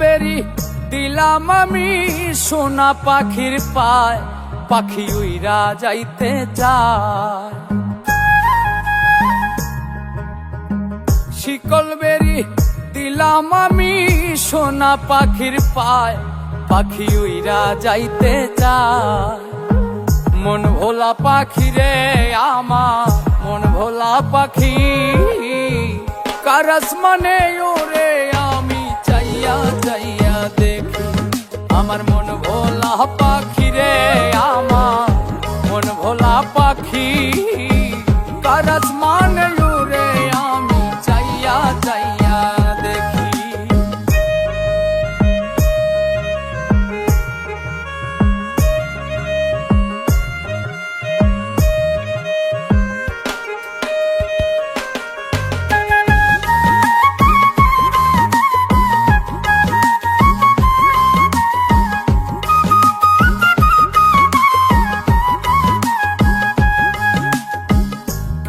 বেরি দিলাম আমি সোনা পাখির পায়, পাখি উইরা যাইতে চায়। শিকল বেরি দিলাম আমি সোনা পাখির পায়, পাখি উইরা যাইতে চায়। মন ভোলা পাখি রে আমার, মন ভোলা পাখি কারাস মানে ওরে কারাস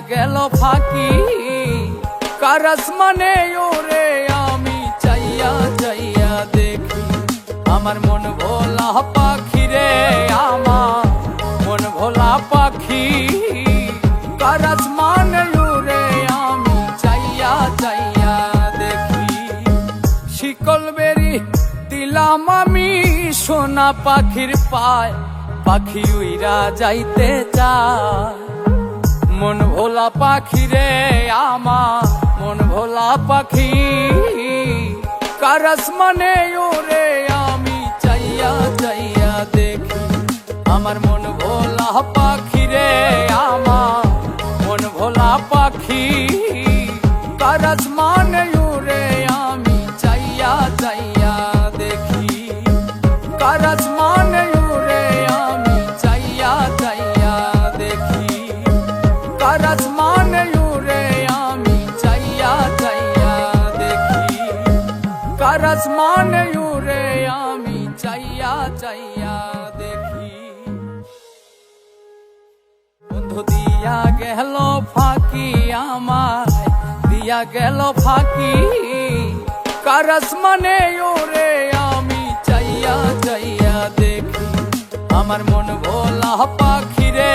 গেল ফাঁকি। কারাস মানে ওরে আমি চাইয়া চাইয়া দেখি। আমার মন ভোলা পাখি রে আমার মন ভোলা পাখি। কারাস মানে ওরে আমি চাইয়া চাইয়া দেখি। শিকল বেরি দিলাম আমি সোনা পাখির পায়। পাখি উইরা যাইতে চায়। মন ভোলা পাখি রে আমার, মন ভোলা পাখি। কারস মানে ওরে আমি চাইয়া চাইয়া দেখি? আমার মন ভোলা পাখি রে আমার, মন ভোলা পাখি। কারস মানে কারাস মানে ওরে আমি চাইয়া চাইয়া দেখি। কারাস মানে ওরে আমি চাইয়া চাইয়া দেখি। বন্ধু, দিয়া গেল ফাঁকি আমায়, দিয়া গেল ফাঁকি। কারাস মানে ওরে আমি চাইয়া চাইয়া দেখি। আমার মন ভোলা পাখি রে